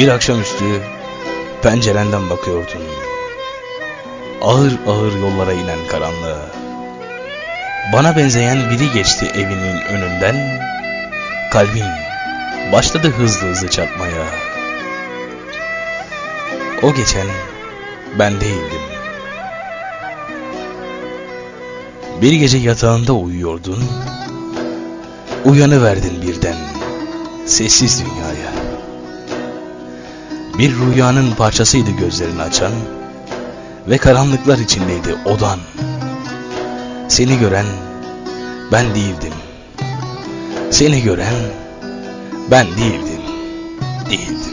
Bir akşamüstü pencerenden bakıyordun. Ağır ağır yollara inen karanlığa. Bana benzeyen biri geçti evinin önünden. Kalbim başladı hızlı hızlı çarpmaya. O geçen ben değildim. Bir gece yatağında uyuyordun. Uyanıverdin birden sessiz dünyaya. Bir rüyanın parçasıydı gözlerini açan ve karanlıklar içindeydi odan. Seni gören ben değildim. Seni gören ben değildim. Değildim.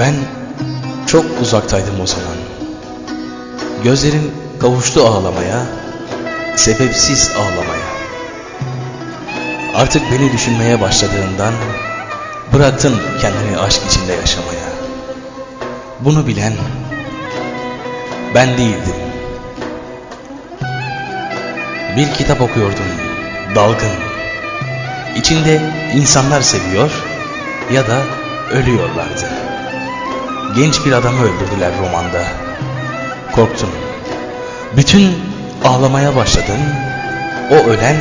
Ben çok uzaktaydım o zaman. Gözlerin kavuştu ağlamaya, sebepsiz ağlamaya. Artık beni düşünmeye başladığından bıraktın kendini aşk içinde yaşamaya. Bunu bilen ben değildim. Bir kitap okuyordum, dalgın. İçinde insanlar seviyor ya da ölüyorlardı. Genç bir adamı öldürdüler romanda. Korktun. Bütün ağlamaya başladın. O ölen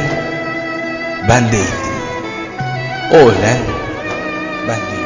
ben değildim. O ölen ben değildim.